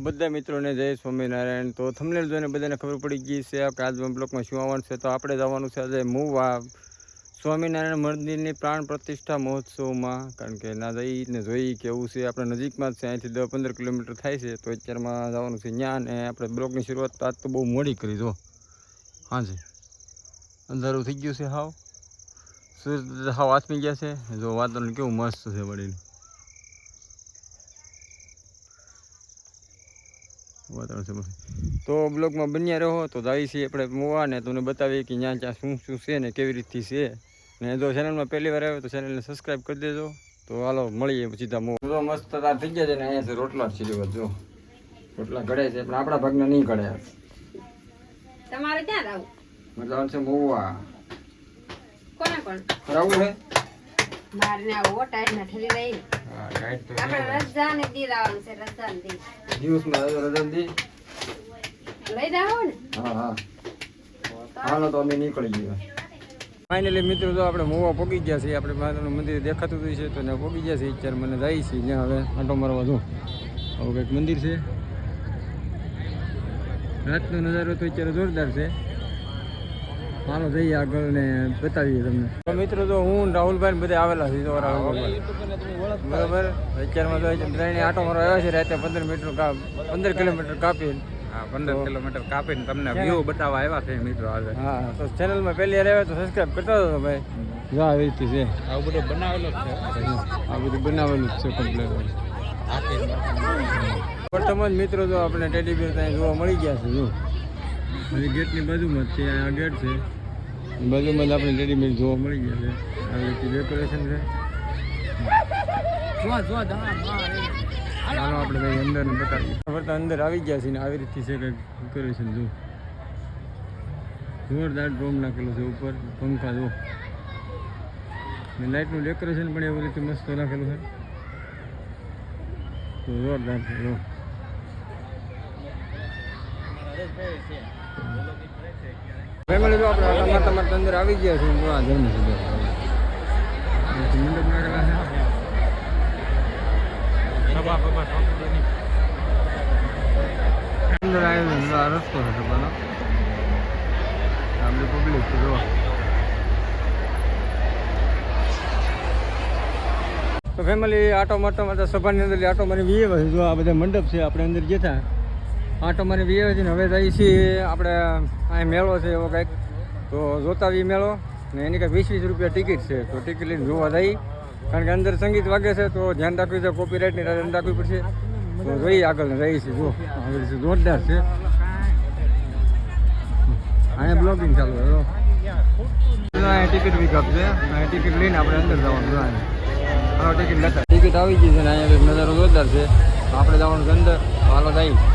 બધા મિત્રોને જય સ્વામિનારાયણ. તો થમલેલ જોઈને બધાને ખબર પડી ગઈ છે કે આજમાં બ્લોકમાં શું આવવાનું છે. તો આપણે જવાનું છે આજે મુવા સ્વામિનારાયણ મંદિરની પ્રાણ પ્રતિષ્ઠા મહોત્સવમાં. કારણ કે ના જઈને જોઈ કેવું છે. આપણે નજીકમાં જ છે. અહીંથી દસ પંદર કિલોમીટર થાય છે. તો અત્યારમાં જવાનું છે ત્યાં અને આપણે બ્લોકની શરૂઆત આજ તો બહુ મોડી કરી દો હાજી અંધારું થઈ ગયું છે હાવ. સૂર્ય હાવ આથમી ગયા છે. જો વાતાવરણ કેવું મસ્ત છે વળીને વાતાવરણ તો બ્લોગમાં બન્યા રહો તો જાય છીએ આપણે મોવા ને તમને બતાવીએ કે ત્યાં ત્યાં શું શું છે ને કેવી રીતથી છે. ને જો ચેનલમાં પહેલી વાર આવ્યો તો ચેનલને સબસ્ક્રાઈબ કરી દેજો. તો હાલો મળીએ સીધા મો તો મસ્ત તાર થઈ ગયા છે ને અહીંયા છે રોટલા જ છે જો રોટલા ઘડે છે પણ આપણા ભાગના નહીં ઘડે. તમારે ક્યાં રહું મતલબ છે મોવા. કોને કોણ રાવું છે મારને આવો ટાઈમ ના ઠરી રહી હા આપણે રજા દી લાવવાનું છે ને દી. લઈ ને? હા હા. હાલો તો અમે નીકળી ગયા. ફાઇનલી મિત્રો તો આપણે મોવા પોગી ગયા છીએ આપણે માતાનું મંદિર દેખાતું જ છે તો ત્યાં પોગી ગયા છીએ. અત્યારે મને જાય છે ત્યાં હવે આંટો મારવા દો આવું કંઈક મંદિર છે. રાતનો નજારો તો અત્યારે જોરદાર છે. હાલો જઈએ આગળ ને બતાવીએ તમને. મિત્રો તો હું રાહુલભાઈ ને બધા આવેલા છે તો બરાબર? અત્યારમાં તો ત્રણે આંટો મારો આવ્યા છે રાતે પંદર મીટર કાપ પંદર કિલોમીટર કાપી હા પંદર કિલોમીટર કાપીને તમને વ્યૂ બતાવવા આવ્યા છે મિત્રો આજે. હા તો ચેનલમાં પહેલી વાર આવ્યા તો સબસ્ક્રાઈબ કરતા હતો ભાઈ. જો આવી રીતે છે. આવું બધું બનાવેલું છે. આ બધું બનાવેલું જ છે કમ્પ્લેટ મિત્રો તો આપણે ટેડી બેર ત્યાં જોવા મળી ગયા છે જો. હજી ગેટની બાજુમાં જ છે આ ગેટ છે. જ આપણે રેડીમેડ જોવા મળી ગયા છે. આવી રીતે ડેકોરેશન છે. ચાલો આપણે કંઈ અંદર બતાવીએ. વર્તા અંદર આવી ગયા છે ને આવી રીતે છે કંઈક ડેકોરેશન જો. જોરદાર ડ્રોમ નાખેલો છે ઉપર પંખા જો. ને લાઇટનું ડેકોરેશન પણ એવી રીતે મસ્ત નાખેલું છે. તો જોરદાર છે. ફેમિલી જો આપણે આટલા મારતા મારતા અંદર આવી ગયા છે આ ધર્મ છે, આ રસ્તો છે પબ્લિક છે જો તો ફેમિલી આટો માટો સભાની અંદર આટો મારી વીએ જો આ બધા મંડપ છે, આપણે અંદર હતા આટો મારી વીએ છે ને હવે જઈએ છીએ આપણે અહીં મેળો છે એવો કંઈક. તો જોતા બી મેળો. ને એની કંઈક વીસ વીસ રૂપિયા ટિકિટ છે. તો ટિકિટ લઈને જોવા જઈ કારણ કે અંદર સંગીત વાગે છે, તો ધ્યાન રાખવી છે કોપીરાઇટની ધ્યાન રાખવી પડશે. તો જોઈએ આગળ ને રહી છે જો. આગળ જોરદાર છે. અહીંયા બ્લોગિંગ ચાલુ છે અહીંયા ટિકિટ વિકઅપ છે. અહીંયા ટિકિટ લઈને આપણે અંદર જવાનું હાલો ટિકિટ લેતા ટિકિટ આવી ગઈ છે ને, અહીંયા નજારો જોરદાર છે. આપણે જવાનું છે અંદર. હાલો જઈ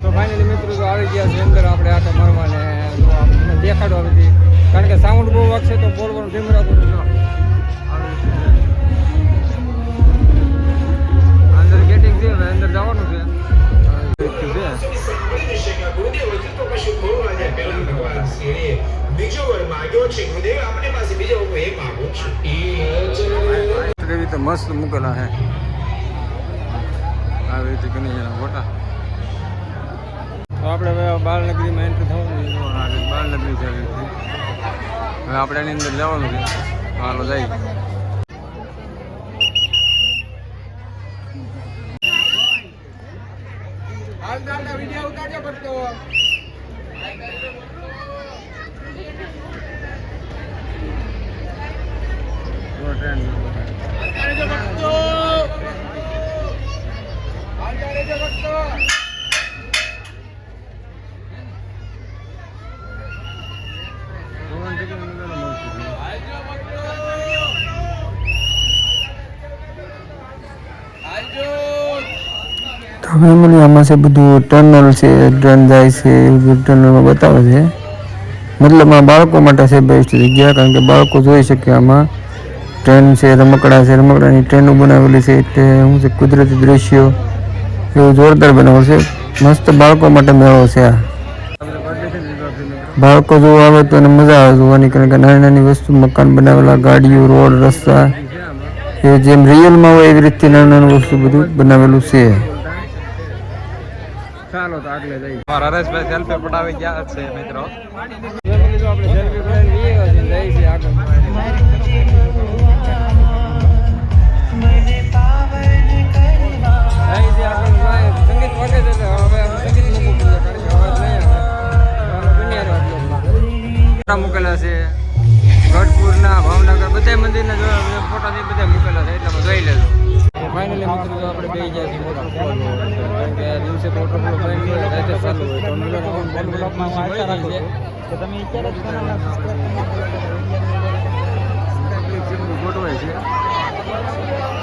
તો ફાઇનલી મિત્રો તો આવી ગયા છે અંદર આપણે આટો મારવાને દેખાડો આવી હતી કારણ કે સાઉન્ડ બહુ વાગશે તો બોલવાનું બોલ ધીમ રાખવું જો આવી રીતે છે. અંદર ગેટિંગ છે હવે અંદર જવાનું છે. હું રીતે મસ્ત મૂકેલા છે આવી રીતે કની જણા ફોટા. તો આપણે હવે બાળનગરીમાં એન્ટ્રી થવાનું બાળનગરી છે હવે આપણે એની અંદર લેવાનું છે. હાલો જાય જો ટ્રેન ભગવાન ટિકિટ મળશે આમાં છે બધું ટનલ છે ટ્રેન જાય છે ટનલમાં બતાવે છે. મતલબ આ બાળકો માટે છે બેસ્ટ જગ્યા, કારણ કે બાળકો જોઈ શકે આમાં. ટ્રેન છે, રમકડા છે, રમકડાની ટ્રેનો બનાવેલી છે, એટલે શું છે, કુદરતી દ્રશ્યો. એવું જોરદાર બનાવ્યું છે. મસ્ત બાળકો માટે મેળો છે આ. બાળકો જોવા આવે તો એને મજા આવે જોવાની, કારણ કે નાની નાની વસ્તુ, મકાન બનાવેલા, ગાડીઓ, રોડ, રસ્તા. એ જેમ રિયલમાં હોય એવી રીતે નાનું નાનું વસ્તુ બધું બનાવેલું છે. ચાલો તો જઈએ. હરેશભાઈ સેલ્ફી પડાવી ગયા છે, મિત્રો. આપણે છે આગળ મૂકેલા છે. ગઢપુરના ભાવનગર બધા મંદિરના ફોટા થી બધા મૂકેલા છે, એટલે જોઈ લેજો. ફાઇનલી મિત્રો આપણે બે ગયા છીએ મોટા કારણ કે દિવસે તો ઓટો ફ્લો હોય રાતે ચાલુ હોય તો મિલર લોકો બોલ બ્લોકમાં આશા રાખું છે કે તમે અત્યારે જ ગોઠવાય છે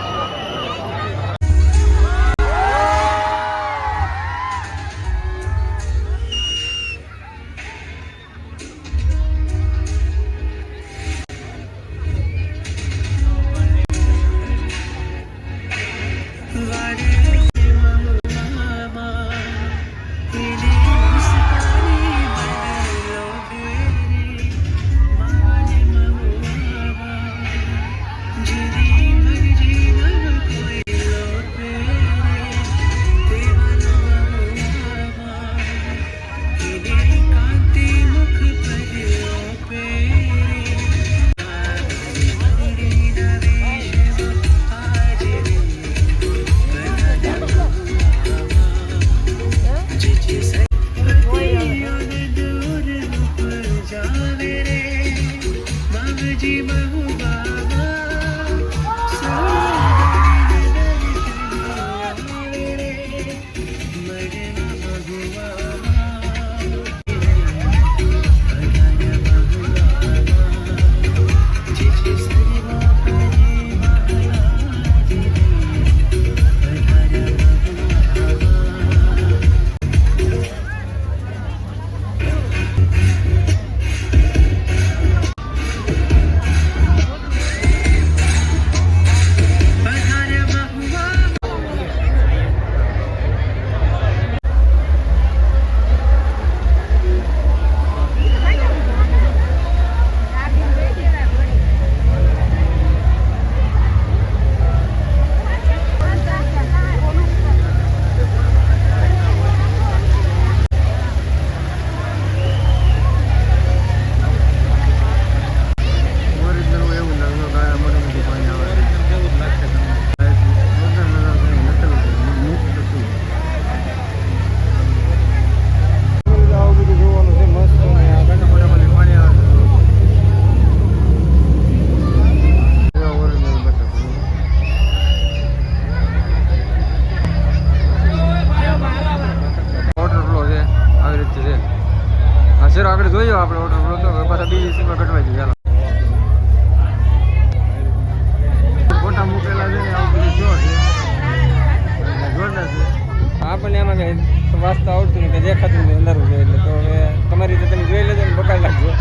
આવડતું કે દેખાતું નથી અંધારું છે એટલે તો હવે તમારી રીતે તમે જોઈ લેજો ને બકાઈ લાગજો.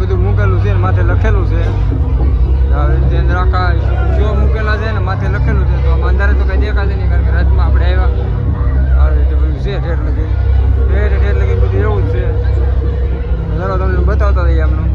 બધું. મૂકેલું છે ને માથે લખેલું છે. રીતે અંદર જો મૂકેલા છે ને માથે લખેલું છે, તો અંધારે તો કઈ દેખાશે નહીં, કારણ કે રાતમાં આપણે આવ્યા. આવી રીતે બધું છે, ઠેર લગી. ઠેર ઠેર બધું એવું જ છે. ચાલો તમને બતાવતા રહીએ આમનું.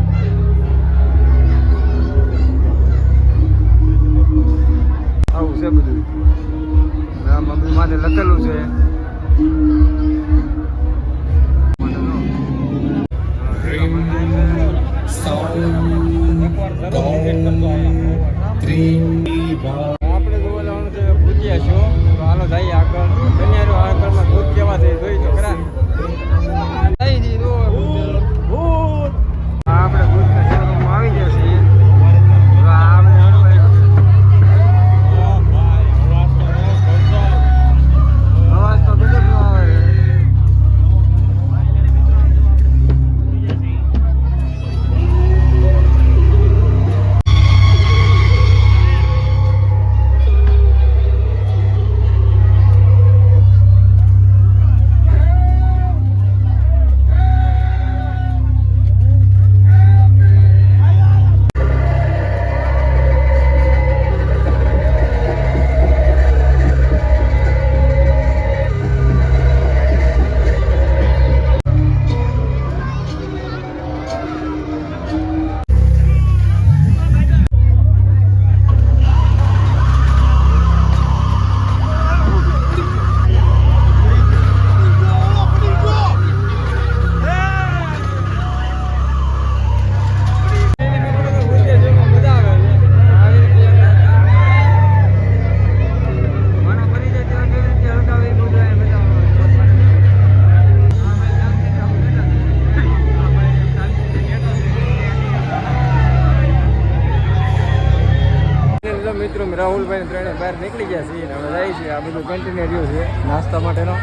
બહાર નીકળી ગયા છીએ હવે જાય છે. આ બધું કન્ટિન્યુ રહ્યું છે નાસ્તા માટેનો.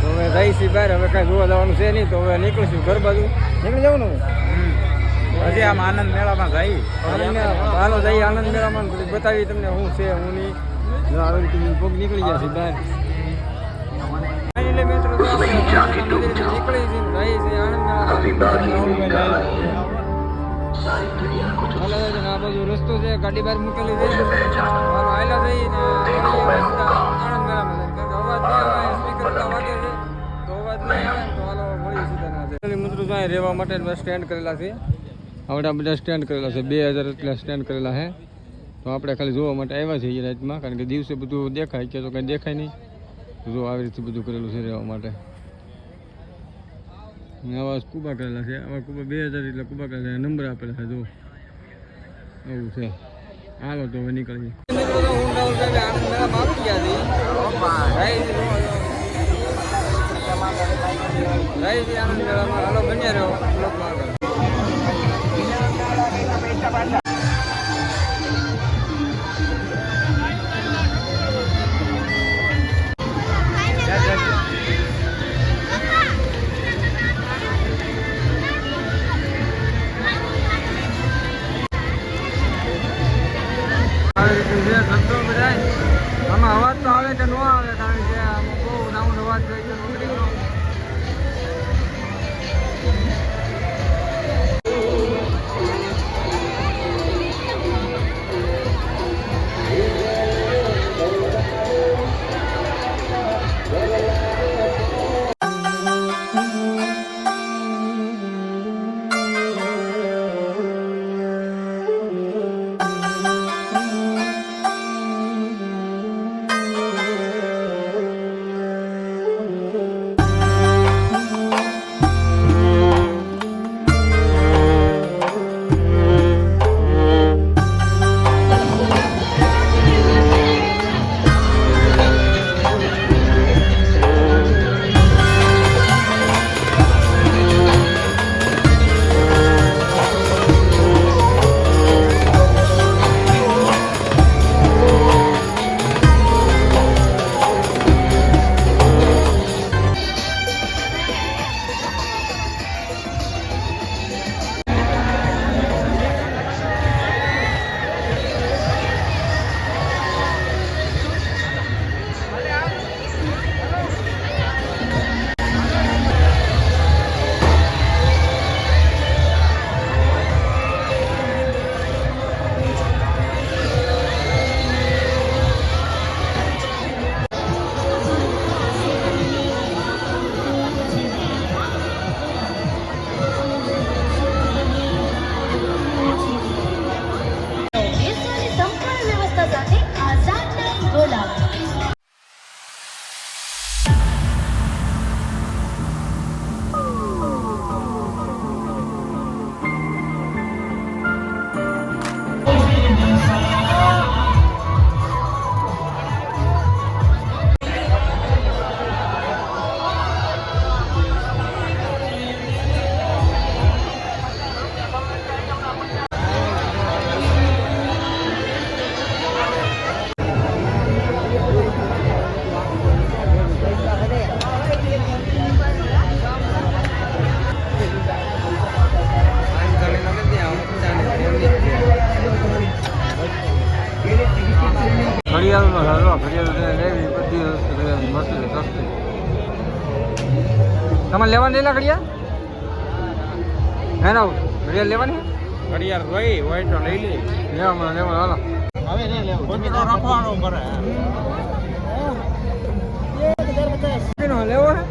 તો હવે જાય છીએ બહાર. હવે કાંઈ જોવા જવાનું છે નહીં તો હવે નીકળીશું ઘર બાજુ. નીકળી જવાનું? હવે હજી આમ આનંદ મેળામાં મેળા હાલો જઈએ આનંદ મેળામાં બધું બતાવી તમને શું છે હું નહીં. આવી રીતે નીકળી ગયા છે બહાર. છીએ ને જઈએ છીએ આ બાજુ રસ્તો છે, ગાડી બહાર મૂકેલી છે. મારો હાલ્યા થઈ ને આણંદ મેળામાં કારણ કે અવાજ નહીં આવે સ્પીકર વાગે છે. તો અવાજ નહીં આવે તો હાલો મળીએ સીધા ના મિત્રો તો રહેવા માટે સ્ટેન્ડ કરેલા છે. આવડા બધા સ્ટેન્ડ કરેલા છે. બે હજાર એટલા સ્ટેન્ડ કરેલા છે. તો આપણે ખાલી જોવા માટે આવ્યા છીએ રાતમાં, કારણ કે દિવસે બધું દેખાય કે તો કંઈ દેખાય નહીં. જો આવી રીતે બધું કરેલું છે રહેવા માટે. આવા કુબા કરેલા છે. આવા કુબા બે હજાર એટલે કુબા કરેલા નંબર આપેલા છે જો એવું છે. હાલો તો હવે નીકળીએ. આનંદ મેળામાં હાલો બન્યા રહ્યો તમારે લેવાની લેલા ઘડિયાળ હે ના ઘડિયાળ લેવાની? ઘડિયાળ જોઈ હોય તો લઈ લે. લેવા લેવા હાલો. રાખવાનો કરે લેવો હે?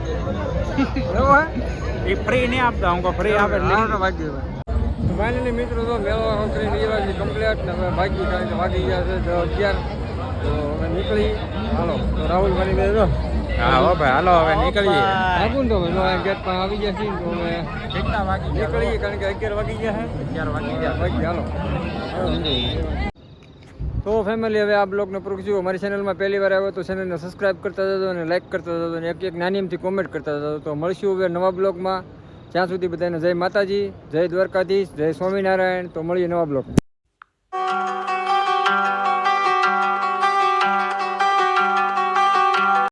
લેવો હે? એ ફ્રી નહીં આપતા હું ફ્રી આપે. એટલે હા તો ભાગી ફાઇનલી મિત્રો તો મેળો કરી છે કમ્પ્લીટ ને હવે ભાગી કારણ કે વાગી ગયા છે તો અગિયાર. તો હવે નીકળી. હાલો તો રાહુલ બની બે જો. હા હો ભાઈ હાલો હવે નીકળીએ. ને તો આ ગેટ પર આવી ગયા છીએ તો હવે કેટલા વાગી નીકળીએ કારણ કે અગિયાર વાગી ગયા છે. અગિયાર વાગી ગયા. વાગી હાલો. તો ફેમિલી હવે આ બ્લોગનો પૂરું જુઓ મારી ચેનલમાં પહેલી વાર આવ્યો તો ચેનલને સબસ્ક્રાઇબ કરતા જતો અને લાઇક કરતા જતો અને એક એક નાની એમથી કોમેન્ટ કરતા જતો તો મળશું હવે નવા બ્લોગમાં. જ્યાં સુધી બધાને જય માતાજી જય દ્વારકાધીશ જય સ્વામિનારાયણ. તો મળીએ નવા બ્લોગ